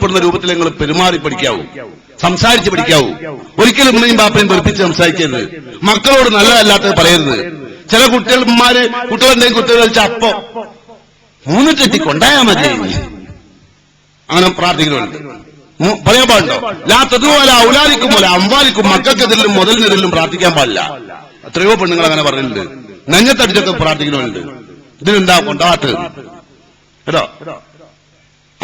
പെടുന്ന രൂപത്തിൽ നിങ്ങൾ പെരുമാറി പഠിക്കാവൂ. സംസാരിച്ച് പഠിക്കാവൂ. ഒരിക്കലും ഉമ്മയും ബാപ്പയും വെറുപ്പിച്ച് സംസാരിക്കരുത്. മക്കളോട് നല്ലതല്ലാത്തത് പറയരുത്. ചില കുട്ടികൾമാര് കുട്ടികളുണ്ടെങ്കിൽ കുട്ടികൾ കളിച്ച അപ്പോ മൂന്ന് തെറ്റി കൊണ്ടായാ മതി. അങ്ങനെ പ്രാർത്ഥിക്കുന്നുണ്ട്. പറയാൻ പാടുണ്ടോ? ലാ തതുപോലെ ഔലാലിക്കും പോലെ അമ്പാലിക്കും മക്കൾക്കെതിരിലും മുതലിനെതിരിലും പ്രാർത്ഥിക്കാൻ പാടില്ല. എത്രയോ പെണ്ണുങ്ങൾ അങ്ങനെ പറഞ്ഞിട്ടുണ്ട്. നെഞ്ഞത്തടിച്ചൊക്കെ പ്രാർത്ഥിക്കുന്നുണ്ട്. ഇതിനെന്താ കൊണ്ടാട്ട്? കേട്ടോ?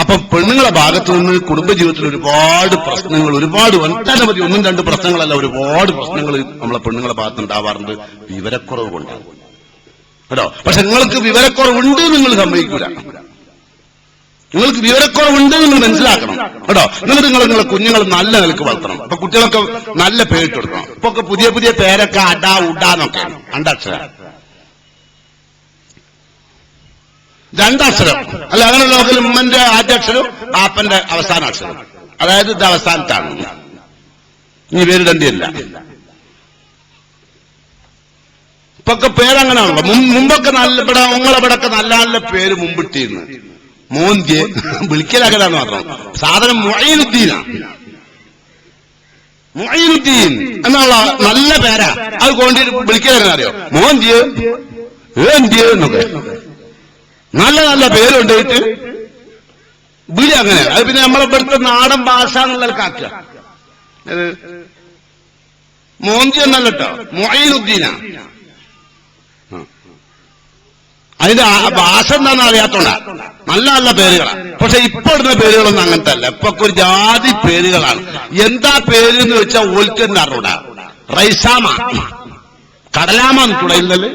അപ്പൊ പെണ്ണുങ്ങളെ ഭാഗത്തു നിന്ന് കുടുംബജീവിതത്തിൽ ഒരുപാട് പ്രശ്നങ്ങൾ ഒരുപാട് ഒട്ടനവധി ഒന്നും രണ്ട് പ്രശ്നങ്ങളല്ല ഒരുപാട് പ്രശ്നങ്ങൾ നമ്മളെ പെണ്ണുങ്ങളെ ഭാഗത്ത് ഉണ്ടാവാറുണ്ട്. വിവരക്കുറവ് കൊണ്ടാണ്. കേട്ടോ? പക്ഷെ നിങ്ങൾക്ക് വിവരക്കുറവുണ്ട് നിങ്ങൾ സമ്മതിക്കൂല. നിങ്ങൾക്ക് വിവരക്കുറവുണ്ട് നിങ്ങൾ മനസ്സിലാക്കണം. കേട്ടോ? എന്നിട്ട് നിങ്ങൾ നിങ്ങളെ കുഞ്ഞുങ്ങൾ നല്ല നിലയ്ക്ക് വളർത്തണം. അപ്പൊ കുട്ടികളൊക്കെ നല്ല പേരിട്ട് കൊടുക്കണം. ഇപ്പൊ പുതിയ പുതിയ പേരൊക്കെ അടാ ഉഡാന്നൊക്കെ രണ്ടക്ഷരം രണ്ടക്ഷരം. അല്ല അങ്ങനെ നോക്കൽ ഉമ്മന്റെ ആദ്യ അക്ഷരം ബാപ്പന്റെ അവസാന അക്ഷരം അതായത് ഇത് അവസാനത്താണ്. ഇനി പേരിടേണ്ടിയല്ല ഇപ്പൊക്കെ പേരങ്ങനാണല്ലോ. മുമ്പൊക്കെ നല്ല ഇവിടെ ഉങ്ങളിവിടൊക്കെ നല്ല നല്ല പേര് മുമ്പിട്ടിരുന്നു. മോന്തിയെ വിളിക്കലകലാന്ന് മാത്രം സാധനം മൊയ്നുദ്ദീനാണ് മൊയ്നുദ്ദീൻ എന്നുള്ള നല്ല പേരാ. അത് കൊണ്ടിട്ട് വിളിക്കലകനറിയോ മോന്തിയെ ഏന്തിയെ എന്നൊക്കെ. നല്ല നല്ല പേരുണ്ടായിട്ട് വിളി അങ്ങനെ. അത് പിന്നെ നമ്മളെ ഇവിടുത്തെ നാടൻ ഭാഷ എന്നുള്ള കാക്കുക മോന്തി എന്നല്ല കേട്ടോ. മൊയിലുദ്ദീന അതിന്റെ ഭാഷ എന്താണെന്ന് അറിയാത്തോണ്ട. നല്ല നല്ല പേരുകളാണ് പക്ഷെ ഇപ്പൊ ഇടുന്ന പേരുകളൊന്നും അങ്ങനത്തെ അല്ല ഇപ്പൊ ഒരു ജാതി പേരുകളാണ്. എന്താ പേര് എന്ന് വെച്ചാൽ ഓൽക്കൻ അറിഞ്ഞൂടാ. റൈസാമ. കടലാമ തുടയുന്നത്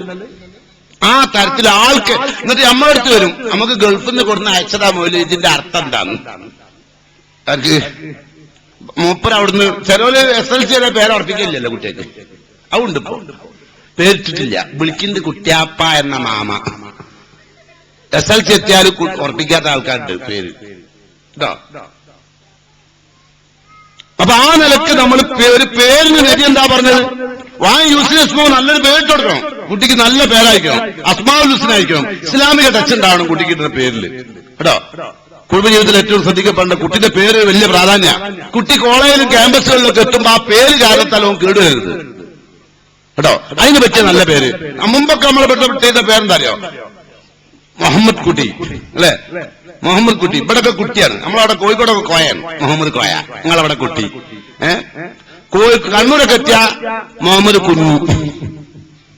ആ തരത്തിൽ ആൾക്ക് എന്നിട്ട് നമ്മളടുത്ത് വരും. നമുക്ക് ഗൾഫിൽ നിന്ന് കൊടുക്കുന്ന അയച്ചതാ മോൽ ഇതിന്റെ അർത്ഥം എന്താണ് അവർക്ക് മൂപ്പർ അവിടുന്ന് ചിലവര് എസ് എൽ സിയുടെ പേരർപ്പിക്കില്ലല്ലോ കുട്ടികൾക്ക്. അതുണ്ട് ഇപ്പോ. പേരിട്ടിട്ടില്ല വിളിക്കുന്നത് കുട്ടിയാപ്പ എന്ന മാമ. എസ് എൽ സി എത്തിയാൽ ഉറപ്പിക്കാത്ത ആൾക്കാരുണ്ട് പേര്. കേട്ടോ അപ്പൊ ആ നിലയ്ക്ക് നമ്മൾ പേരിന് നബി എന്താ പറഞ്ഞത്? വാ യൂസ് നല്ലൊരു പേരിട്ട് കൊടുക്കണം. കുട്ടിക്ക് നല്ല പേരായിരിക്കണം. അസ്മാവുൽ ഹുസ്ന ആയിരിക്കണം. ഇസ്ലാമിക ടച്ച് ഉണ്ടാവണം കുട്ടിക്ക് ഇടുന്ന പേരിൽ കേട്ടോ? കുടുംബ ജീവിതത്തിൽ ഏറ്റവും ശ്രദ്ധിക്കപ്പെടേണ്ട കുട്ടിന്റെ പേര് വലിയ പ്രാധാന്യ. കുട്ടി കോളേജിലും ക്യാമ്പസുകളിലൊക്കെ എത്തുമ്പോൾ ആ പേര് അവൻ കേടുവരുത് കേട്ടോ? അതിന് പറ്റിയ നല്ല പേര്. മുമ്പൊക്കെ നമ്മളെ പെട്ടെന്ന് പേരെന്താ അറിയോ മുഹമ്മദ് കുട്ടി. അല്ലേ? മുഹമ്മദ് കുട്ടി. ഇവിടൊക്കെ കുട്ടിയാണ്. നമ്മളവിടെ കോഴിക്കോടൊക്കെ കോയാണ് മുഹമ്മദ് കോയ. നിങ്ങളവിടെ കുട്ടി. ഏഹ് കോഴി കണ്ണൂരൊക്കെ എത്തിയ മുഹമ്മദ് കുഞ്ഞു.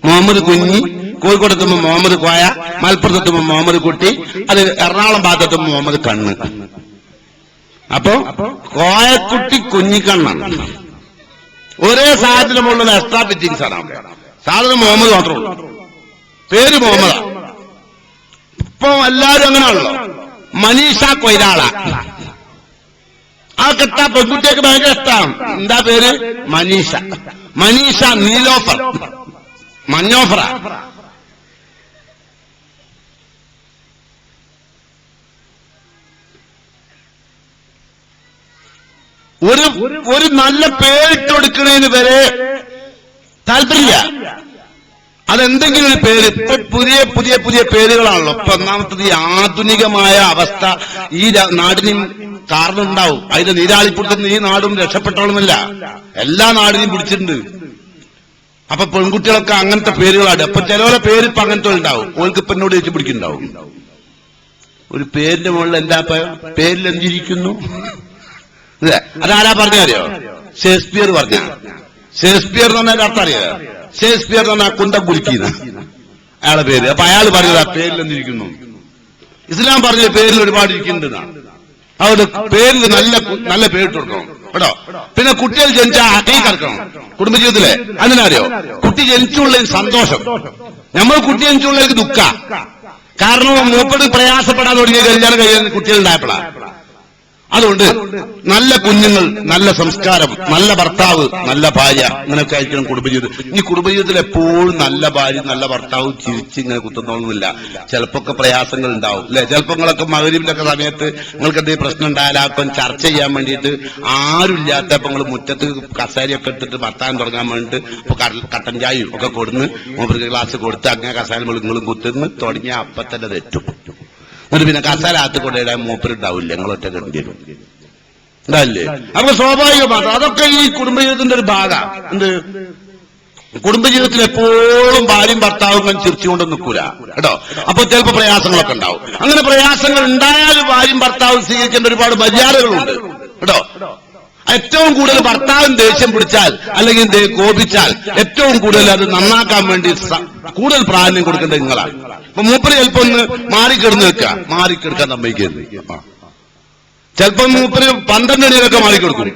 മുഹമ്മദ് കുഞ്ഞി കോഴിക്കോടത്തുമ്പോ മുഹമ്മദ് കോയ മലപ്പുറത്തെത്തുമ്പോ മുഹമ്മദ് കുട്ടി അത് എറണാകുളം ഭാഗത്തെത്തുമ്പോ മുഹമ്മദ് കണ്ണ്. അപ്പോ കോയക്കുട്ടി കുഞ്ഞിക്കണ്ണാണ് ഒരേ സാഹചര്യമുള്ള എക്സ്ട്രാ ഫിറ്റിംഗ്സ് ആണ് സാധനം മുഹമ്മദ് മാത്രമേ പേര് മുഹമ്മദാ. ഇപ്പൊ എല്ലാരും അങ്ങനെയാണല്ലോ. മനീഷ കൊയ്രാള ആ കെട്ട പെൺകുട്ടിയൊക്കെ ഭയങ്കര ഇഷ്ടമാണ് എന്താ പേര്? മനീഷ. മനീഷ നീലോഫർ. മഞ്ഞോഫറ. ഒരു ഒരു നല്ല പേരിട്ട് കൊടുക്കുന്നതിന് വരെ താല്പര്യമില്ല. അതെന്തെങ്കിലും ഒരു പേര് ഇപ്പൊ പുതിയ പുതിയ പുതിയ പേരുകളാണല്ലോ. ഇപ്പൊ ഒന്നാമത്തത് ഈ ആധുനികമായ അവസ്ഥ ഈ നാടിനും കാരണമുണ്ടാവും. അതിന്റെ നീരാളിപ്പുറത്തുനിന്ന് ഈ നാടും രക്ഷപ്പെട്ടോളുന്നില്ല എല്ലാ നാടിനെയും പിടിച്ചിട്ടുണ്ട്. അപ്പൊ പെൺകുട്ടികളൊക്കെ അങ്ങനത്തെ പേരുകളാണ്. അപ്പൊ ചിലവരെ പേര് ഇപ്പൊ അങ്ങനത്തെ ഉണ്ടാവും. ഓൾക്ക് ഇപ്പൊ എന്നോട് വെച്ച് പിടിക്കുന്നുണ്ടാവും. ഒരു പേരിന്റെ മുകളിൽ എന്താ പേരിൽ എന്തിരിക്കുന്നു? ഇല്ലേ? അതാരാ പറഞ്ഞറിയോ ഷേക്സ്പിയർ പറഞ്ഞ ഷേക്സ്പിയർ എന്ന് പറഞ്ഞാൽ അർത്ഥം അറിയോ? ഷേക്സ്പിയർ എന്ന് പറഞ്ഞാൽ കുന്തം കുലുക്കിന്ന് അയാളെ പേര്. അപ്പൊ അയാൾ പറഞ്ഞത് ആ പേരിൽ എന്തിരിക്കുന്നു? ഇസ്ലാം പറഞ്ഞ പേരിൽ ഒരുപാട് ഇരിക്കുന്നുണ്ടെന്നാണ് അതുകൊണ്ട് പേരിൽ നല്ല നല്ല പേരിട്ട് കൊടുക്കണം കേട്ടോ? പിന്നെ കുട്ടികൾ ജനിച്ച അതേ കറക്കണം കുടുംബജീവിതത്തിലെ. അതിനറിയോ കുട്ടി ജനിച്ചുള്ള സന്തോഷം. നമ്മൾ കുട്ടി ജനിച്ചുള്ള ദുഃഖ. കാരണം മൂപ്പട് പ്രയാസപ്പെടാൻ തുടങ്ങിയ കല്യാണം കഴിയാൻ കുട്ടികളുണ്ടായപ്പോഴാ അതുകൊണ്ട് നല്ല കുഞ്ഞുങ്ങൾ നല്ല സംസ്കാരം നല്ല ഭർത്താവ് നല്ല ഭാര്യ ഇങ്ങനൊക്കെ ആയിരിക്കണം കുടുംബജീവിതം. ഈ കുടുംബജീവിതത്തിൽ എപ്പോഴും നല്ല ഭാര്യ നല്ല ഭർത്താവ് ചിരിച്ച് ഇങ്ങനെ കുത്തുന്നൊന്നുമില്ല ചിലപ്പോഴൊക്കെ പ്രയാസങ്ങൾ ഉണ്ടാവും. അല്ലെ? ചിലപ്പോഴൊക്കെ മകരിവിലൊക്കെ സമയത്ത് നിങ്ങൾക്ക് എന്തെങ്കിലും പ്രശ്നം ഉണ്ടായാലാക്കും ചർച്ച ചെയ്യാൻ വേണ്ടിയിട്ട് ആരുമില്ലാത്തപ്പോ നിങ്ങൾ മുറ്റത്ത് കസേരയൊക്കെ ഇട്ടിട്ട് ഭർത്താൻ തുടങ്ങാൻ വേണ്ടിയിട്ട് ഇപ്പൊ കട്ടൻ ചായയും ഒക്കെ കൊടുന്ന് മൂപ്പർക്ക് ഗ്ലാസ് കൊടുത്ത് അങ്ങനെ കസേര നിങ്ങളും കുത്തുന്ന് തുടങ്ങിയ അപ്പത്തന്നെ തെറ്റും. എന്നിട്ട് പിന്നെ കസാല അകത്ത് കൊണ്ടിടാൻ മൂപ്പരുണ്ടാവില്ല. ഞങ്ങൾ ഒറ്റ കണ്ടു ഇതല്ലേ? അപ്പൊ സ്വാഭാവികമാണ് അതൊക്കെ ഈ കുടുംബജീവിതത്തിന്റെ ഒരു ഭാഗ എന്ത്? കുടുംബജീവിതത്തിൽ എപ്പോഴും ഭാര്യയും ഭർത്താവും ചിരിച്ചുകൊണ്ട് നിൽക്കൂല. കേട്ടോ? അപ്പൊ ചിലപ്പോ പ്രയാസങ്ങളൊക്കെ ഉണ്ടാവും. അങ്ങനെ പ്രയാസങ്ങൾ ഉണ്ടായാലും ഭാര്യയും ഭർത്താവും സ്വീകരിക്കേണ്ട ഒരുപാട് മര്യാദകളുണ്ട്. കേട്ടോ? ഏറ്റവും കൂടുതൽ ഭർത്താവ് ദേഷ്യം പിടിച്ചാൽ അല്ലെങ്കിൽ കോപിച്ചാൽ ഏറ്റവും കൂടുതൽ അത് നന്നാക്കാൻ വേണ്ടി കൂടുതൽ പ്രാധാന്യം കൊടുക്കേണ്ടത് നിങ്ങളാണ്. അപ്പൊ മൂപ്പര് ചിലപ്പോ ഒന്ന് മാറിക്കിടന്ന് വെക്കുക മാറിക്കെടുക്കാൻ സമ്മതിക്കരുത്. ചിലപ്പം മൂപ്പര് പന്ത്രണ്ട് മണിയിലൊക്കെ മാറിക്കൊടുക്കും.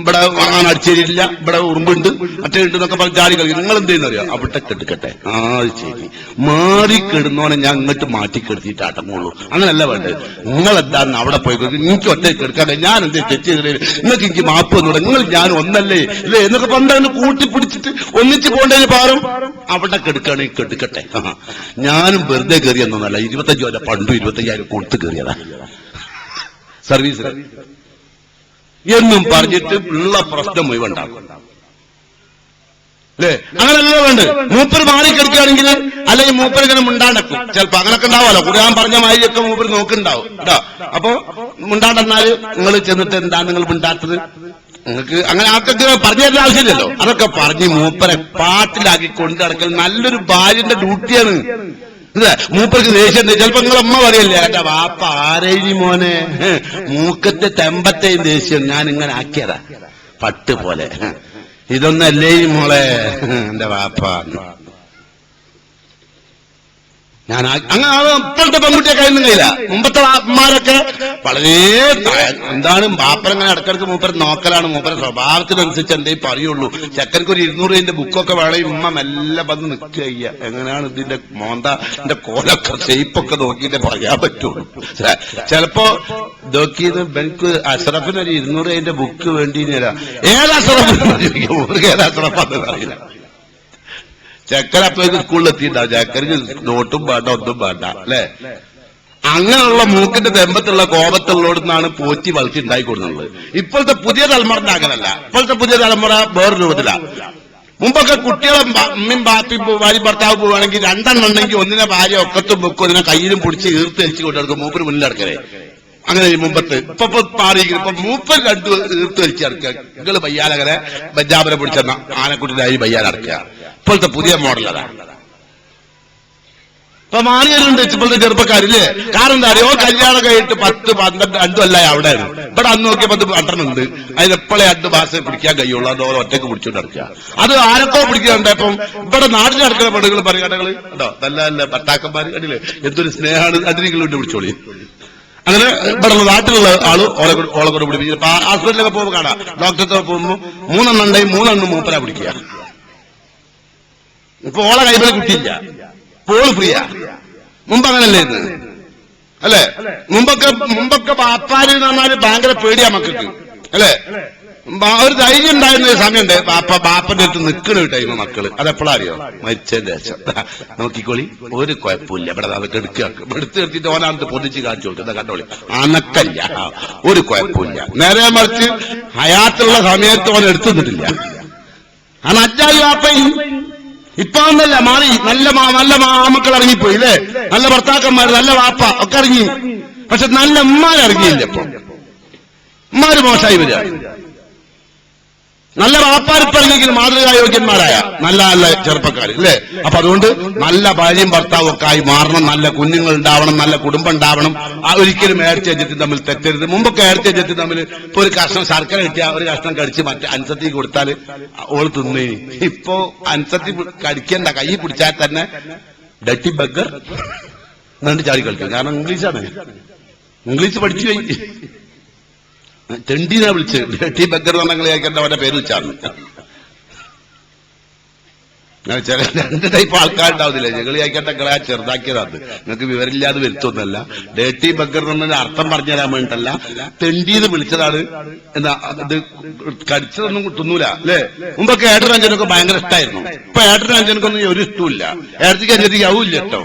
ഇവിടെ വാങ്ങാൻ അടിച്ചേരില്ല ഇവിടെ ഉറുമ്പുണ്ട്. മറ്റേ ഉണ്ട് എന്നൊക്കെ പറഞ്ഞ് ചാടി കളിക്കും നിങ്ങൾ എന്ത് ചെയ്യുന്നറിയോ? അവിടെ കെടുക്കട്ടെ. ആ ശരി. മാറിക്കെടുന്നോനെ ഞാൻ അങ്ങോട്ട് മാറ്റി കെടുത്തിട്ട് ആട്ടമുള്ളൂ അങ്ങനല്ല വേണ്ടത്. നിങ്ങൾ എന്താണെന്ന് അവിടെ പോയി? എനിക്ക് ഒറ്റ കെടുക്കാതെ ഞാൻ എന്ത് തെറ്റ് ചെയ്തില്ലേ? നിങ്ങൾക്ക് എനിക്ക് മാപ്പ് വന്നൂടെ നിങ്ങൾ ഞാൻ ഒന്നല്ലേ? ഇല്ലേ? എന്നൊക്കെ പണ്ടാണ് കൂട്ടിപ്പിടിച്ചിട്ട് ഒന്നിച്ച് പോകേണ്ടതിന് പാറും അവിടെ കെടുക്കുകയാണെങ്കിൽ കെടുക്കട്ടെ. ഞാനും വെറുതെ കയറിയെന്നല്ല ഇരുപത്തഞ്ചു വരെ പണ്ടും ഇരുപത്തയ്യായിരം കൊടുത്ത് കയറിയതാ. സർവീസ്. എന്നും പറഞ്ഞിട്ട് ഉള്ള പ്രശ്നം മുഴുവൻ ഉണ്ടാക്കും അല്ലേ? അങ്ങനല്ല വേണ്ട മൂപ്പർ മാറിക്കെടുക്കുകയാണെങ്കിൽ അല്ലെങ്കിൽ മൂപ്പർ ഇങ്ങനെ മുണ്ടാണ്ടക്കും. ചിലപ്പോ അങ്ങനൊക്കെ ഉണ്ടാവുമല്ലോ. ഖുർആൻ പറഞ്ഞ മാതിരിയൊക്കെ മൂപ്പർ നോക്കുന്നുണ്ടാവും. കേട്ടോ? അപ്പൊ മുണ്ടാണ്ടെന്നാൽ നിങ്ങൾ ചെന്നിട്ട് എന്താണ് നിങ്ങൾ മുണ്ടാത്തത്? നിങ്ങൾക്ക് അങ്ങനെ ആൾക്കൊക്കെ പറഞ്ഞു തരുന്ന ആവശ്യമില്ലല്ലോ. അതൊക്കെ പറഞ്ഞ് മൂപ്പരെ പാട്ടിലാക്കി കൊണ്ടു നടക്കൽ നല്ലൊരു ഭാര്യന്റെ ഡ്യൂട്ടിയാണ്. ഇത് മൂപ്പർക്ക് ദേഷ്യം ചിലപ്പോ നിങ്ങളെ അമ്മ പറയല്ലേ എന്റെ വാപ്പ ആരേനി മോനെ? മൂക്കത്തെ തെമ്പത്തെയും ദേഷ്യം ഞാൻ ഇങ്ങനെ ആക്കിയതാ. പട്ട് പോലെ. ഇതൊന്നല്ലേ മോളെ എന്റെ വാപ്പ ഞാൻ അങ്ങ അങ്ങനെ ഇപ്പോഴത്തെ പെൺകുട്ടിയെ കഴിയുന്ന കഴിയില്ല മുമ്പത്തെ ആത്മാരൊക്കെ വളരെ എന്താണ് എന്താണ് ബാപ്പരങ്ങനെ ഇടക്കിടക്ക് മൂപ്പര് നോക്കലാണ്. മൂപ്പര സ്വഭാവത്തിനനുസരിച്ച് എന്തേ പറയുള്ളൂ. ചക്കർക്ക് ഒരു ഇരുന്നൂറ് ഇതിന്റെ ബുക്കൊക്കെ വേണമെങ്കിൽ ഉമ്മ മെല്ലെ വന്ന് നിൽക്കുക എങ്ങനെയാണ് ഇതിന്റെ മോന്ത എന്റെ കോലൊക്കെ ഷെയ്പ്പൊക്കെ നോക്കിയിട്ട് പറയാൻ പറ്റുള്ളൂ. ചിലപ്പോ നോക്കിയത് എനിക്ക് അഷറഫിന് ഒരു ഇരുന്നൂറ് അതിന്റെ ബുക്ക് വേണ്ടി ഏത് അഷറഫ് ഏതാ അഷറഫാന്ന് അറിയില്ല ചക്കര അപ്പോഴേക്ക് സ്കൂളിലെത്തിയിട്ടുണ്ടാവും ചക്കരക്ക് നോട്ടും വേണ്ട ഒന്നും വേണ്ട അല്ലെ? അങ്ങനെയുള്ള മൂക്കിന്റെ തെമ്പത്തുള്ള കോപത്തുള്ളോടുന്നാണ് പോറ്റി വളർച്ച ഉണ്ടായി കൊടുക്കുന്നത്. ഇപ്പോഴത്തെ പുതിയ തലമുറന്റെ അങ്ങനല്ല. ഇപ്പോഴത്തെ പുതിയ തലമുറ വേറെ രൂപത്തിലാ. മുമ്പൊക്കെ കുട്ടികളെ അമ്മയും ബാപ്പി ഭാര്യ ഭർത്താവ് പോവുകയാണെങ്കിൽ രണ്ടെണ്ണം ഉണ്ടെങ്കിൽ ഒന്നിനെ ഭാര്യ ഒക്കത്തും വെക്കും ഒന്നിനെ കയ്യിലും പിടിച്ച് ഈർത്ത് വലിച്ചു കൊണ്ടെടുക്കും മൂപ്പര് മുന്നിൽ അടക്കരെ അങ്ങനെ മുമ്പത്ത്. ഇപ്പൊ മാറിയിരിക്കുന്നു ഇപ്പൊ മൂപ്പർ രണ്ടു ഈർത്ത് വലിച്ച് നടക്കുക. നിങ്ങൾ ബയ്യാലങ്ങനെ ബജാബനെ പിടിച്ചെന്ന ആനക്കുട്ടിനായി പയ്യാലടക്കുക ഇപ്പോഴത്തെ പുതിയ മോഡൽ അതാണ് ഇപ്പൊ മാറിയവരുണ്ട് ഇപ്പോഴത്തെ ചെറുപ്പക്കാരില്ലേ? കാരണം എന്താ അറിയോ? കല്യാണം കഴിഞ്ഞിട്ട് പത്ത് പന്ത്രണ്ട് അഞ്ചല്ല അവിടെ ഇവിടെ അന്ന് നോക്കിയപ്പോ പത്ത് പന്ത്രണ്ട് ഉണ്ട്. അതിലെപ്പോഴേ രണ്ട് മാസം പിടിക്കാൻ കഴിയുള്ളൂ. അതോ ഒറ്റയ്ക്ക് പിടിച്ചോണ്ട് നടക്കുക. അത് ആരൊക്കെ പിടിക്കുന്നുണ്ട് ഇപ്പം ഇവിടെ നാട്ടിൽ നടക്കുന്ന പെണ്ണുകൾ പറയുകയാണെങ്കിൽ കേട്ടോ നല്ല നല്ല ഭർത്താക്കന്മാർ കണ്ടില്ലേ? എന്തൊരു സ്നേഹമാണ്. അതിനെങ്കിലും പിടിച്ചോളി. അങ്ങനെ ഇവിടെ നാട്ടിലുള്ള ആൾ ഓളെ ഓളെ കൂടെ പിടിപ്പിക്കും. ഹോസ്പിറ്റലിലൊക്കെ പോകുമ്പോൾ കാണാം. ഡോക്ടറെ പോകുമ്പോൾ മൂന്നെണ്ണം ഉണ്ടായി മൂന്നെണ്ണം മൂപ്പരാ പിടിക്കുക. ഇപ്പൊ ഓളെ കൈബിൾ കിട്ടിയില്ല. പോൾ ഫ്രീയാ. മുമ്പ് അങ്ങനല്ലേ ഇത്? അല്ലേ? മുമ്പൊക്കെ മുമ്പൊക്കെ ബാപ്പാര് എന്ന് ഭയങ്കര പേടിയാ മക്കൾക്ക്. അല്ലേ? ഒരു ധൈര്യം ഉണ്ടായിരുന്ന ഒരു സമയമുണ്ട്. ബാപ്പ ബാപ്പന്റെ അടുത്ത് നിൽക്കണ ടൈം മക്കൾ. അതെപ്പോഴാ അറിയോ? മരിച്ചതിന്റെ നോക്കിക്കോളി ഒരു കുഴപ്പമില്ല. ഇവിടെ അതൊക്കെ എടുക്കുക എടുത്ത് എടുത്തിട്ട് ഓനാന്ത് പൊതിച്ച് കാണിച്ചു കൊടുക്കുന്നത് കണ്ടോളി. അനക്കല്ല. ഒരു കുഴപ്പമില്ല. നേരെ മറിച്ച് ഹയാത്തുള്ള സമയത്ത് ഓൻ എടുത്തു നിന്നിട്ടില്ല ആ നജ്ജായി ഇപ്പൊ എന്നല്ല മാറി. നല്ല മാ- നല്ല മാമക്കൾ ഇറങ്ങിപ്പോയി അല്ലേ നല്ല ഭർത്താക്കന്മാർ നല്ല വാപ്പ ഒക്കെ ഇറങ്ങി. പക്ഷെ നല്ല ഉമ്മാർ ഇറങ്ങിയില്ല ഇപ്പൊ. ഉമ്മാര് മോശമായി വരിക നല്ല വാപ്പാരിപ്പ് ഇറങ്ങിയെങ്കിലും മാതൃകായോഗ്യന്മാരായ നല്ല നല്ല ചെറുപ്പക്കാർ അല്ലേ അപ്പൊ അതുകൊണ്ട് നല്ല ഭാര്യയും ഭർത്താവും ഒക്കെ ആയി മാറണം നല്ല കുഞ്ഞുങ്ങൾ ഉണ്ടാവണം നല്ല കുടുംബം ഉണ്ടാവണം. ഒരിക്കലും ഏർച്ചേജത്തിൽ തമ്മിൽ തെറ്റരുത്. മുമ്പൊക്കെ ഏർച്ചേജത്തിൽ തമ്മിൽ ഇപ്പൊ ഒരു കഷ്ണം ശർക്കര കിട്ടിയ ഒരു കഷ്ണം കടിച്ച് മറ്റേ അൻസത്തി കൊടുത്താൽ ഓൾ തിന്നേ ഇപ്പോ അൻസത്തി കടിക്കണ്ട കൈ പിടിച്ചാൽ തന്നെ ഡട്ടി ബഗർ എന്നിട്ട് ചാടി കളിക്കും. കാരണം ഇംഗ്ലീഷാണ്. ഇംഗ്ലീഷ് പഠിച്ചു കഴിഞ്ഞു തെണ്ടിനാ വിളിച്ച് ടി ബക്കർ എന്ന് കളിയാക്കേണ്ട അവന്റെ പേര് വെച്ചാണ്. രണ്ട് ടൈപ്പ് ആൾക്കാരുണ്ടാവുന്നില്ല ഞങ്ങൾ കഴിക്കേണ്ട കളയാ ചെറുതാക്കിയതാണ് നിങ്ങൾക്ക് വിവരമില്ലാതെ വരുത്തൊന്നല്ല ഡേട്ടി ബക്കർ എന്നതിന്റെ അർത്ഥം പറഞ്ഞു തരാൻ വേണ്ടല്ല തെണ്ടീന്ന് വിളിച്ചതാണ്. എന്താ അത് കടിച്ചതൊന്നും തിന്നൂല അല്ലേ? മുമ്പൊക്കെ ഏട്ടനും അഞ്ചനൊക്കെ ഭയങ്കര ഇഷ്ടമായിരുന്നു ഇപ്പൊ ഏട്ടനും അഞ്ചനക്കൊന്നും ഒരു ഇഷ്ടമില്ല ഏട്ടത്തിക്ക് അഞ്ചനത്തിക്ക് ആവില്ല ഇഷ്ടം.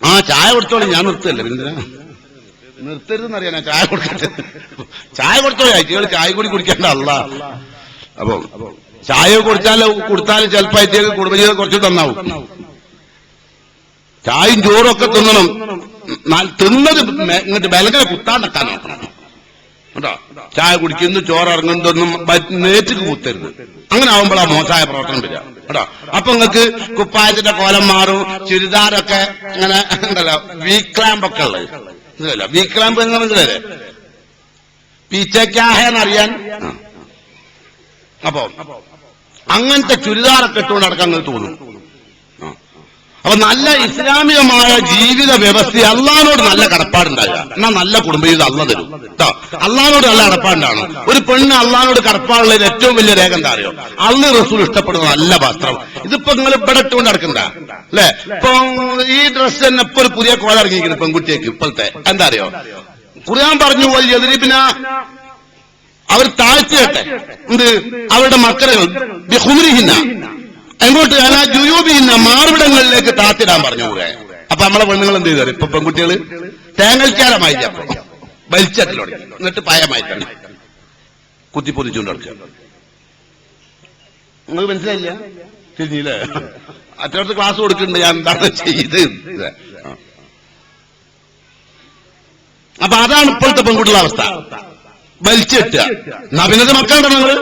ആ ചായ കൊടുത്തോളൂ ഞാൻ നിർത്തല്ലേ പിന്നെ നിർത്തരുതെന്ന് അറിയാനാ ചായ കൊടുക്കട്ടെ? ചായ കൊടുത്തോ? അയച്ചുകൾ ചായ കൂടി കുടിക്കേണ്ട അല്ല അപ്പൊ ചായ കൊടുത്താലോ കൊടുത്താൽ ചിലപ്പോ അയച്ചേക്ക് കുടുംബജീവിതം കുറച്ച് തന്നാവും. ചായയും ചോറും ഒക്കെ തിന്നണം തിന്നത് ഇങ്ങോട്ട് ബലകര കുത്താണ്ടാ കേട്ടോ? ചായ കുടിക്കുന്നു ചോറിറങ്ങുന്നതൊന്നും നേറ്റിക്ക് കുത്തരുത്. അങ്ങനെ ആവുമ്പോൾ ആ മോശമായ പ്രവർത്തനം വരിക. കേട്ടോ? അപ്പൊ നിങ്ങൾക്ക് കുപ്പായത്തിന്റെ കോലം മാറും ചുരിദാറൊക്കെ ഇങ്ങനെ ഉണ്ടല്ലോ വീക്ലാമ്പൊക്കെ ഉള്ളത്. ഇതല്ല ക്ലാമ്പ് എന്ന് മനസ്സിലല്ലേ പീച്ചക്കാഹെന്നറിയാൻ ആ. അപ്പൊ അങ്ങനത്തെ ചുരിദാറൊക്കെ ഇട്ടുകൊണ്ട് നടക്കാൻ തോന്നുന്നു. അപ്പൊ നല്ല ഇസ്ലാമികമായ ജീവിത വ്യവസ്ഥ അള്ളഹാനോട് നല്ല കടപ്പാടുണ്ടാകുക എന്നാ നല്ല കുടുംബ ജീവിതം അള്ള തരും. കേട്ടോ അള്ളഹാനോട് നല്ല കടപ്പാടുണ്ടാണ് ഒരു പെണ്ണ് അള്ളഹാനോട് കടപ്പാടുള്ളതിൽ ഏറ്റവും വലിയ രേഖ എന്താ അറിയോ? അള്ളി റസൂൽ ഇഷ്ടപ്പെടുന്ന നല്ല വസ്ത്രം. ഇതിപ്പോ നിങ്ങൾ ഇവിടെ ഇട്ടുകൊണ്ട് നടക്കണ്ട. അല്ലെ ഇപ്പൊ ഈ ഡ്രസ്സ് തന്നെ ഇപ്പൊ ഒരു പുതിയ കോല ഇറങ്ങിയിരിക്കുന്നു പെൺകുട്ടിയേക്ക് ഇപ്പോഴത്തെ. എന്താ അറിയോ? ഖുർആൻ പറഞ്ഞു എതിരിപ്പിന അവർ താഴ്ത്തിയട്ടെ. എന്ത്? അവരുടെ മക്കളെ ബിഹുമരിഹിന്ന എങ്ങോട്ട് അല്ല ജുയൂബിഹിന്ന മാർവിടങ്ങളിലേക്ക് താത്തിടാൻ പറഞ്ഞു കൂടെ അപ്പൊ നമ്മളെ പെണ്ണുങ്ങൾ എന്ത് ചെയ്തു? ഇപ്പൊ പെൺകുട്ടികൾ തേങ്ങൽക്കാരമായി അപ്പൊ എന്നിട്ട് പായമായി തന്നെ കുത്തിപ്പൊതിച്ചുകൊണ്ട് നടക്കുക. നിങ്ങൾക്ക് മനസ്സിലായില്ല? തിരിഞ്ഞില്ലേ? അറ്റടുത്ത് ക്ലാസ് കൊടുക്കുന്നുണ്ട്. ഞാൻ എന്താണ് ചെയ്ത്. അപ്പൊ അതാണ് ഇപ്പോഴത്തെ പെൺകുട്ടികളുടെ അവസ്ഥ. വലിച്ചിട്ടുക നവീനത മക്കളുണ്ടോ നിങ്ങൾ?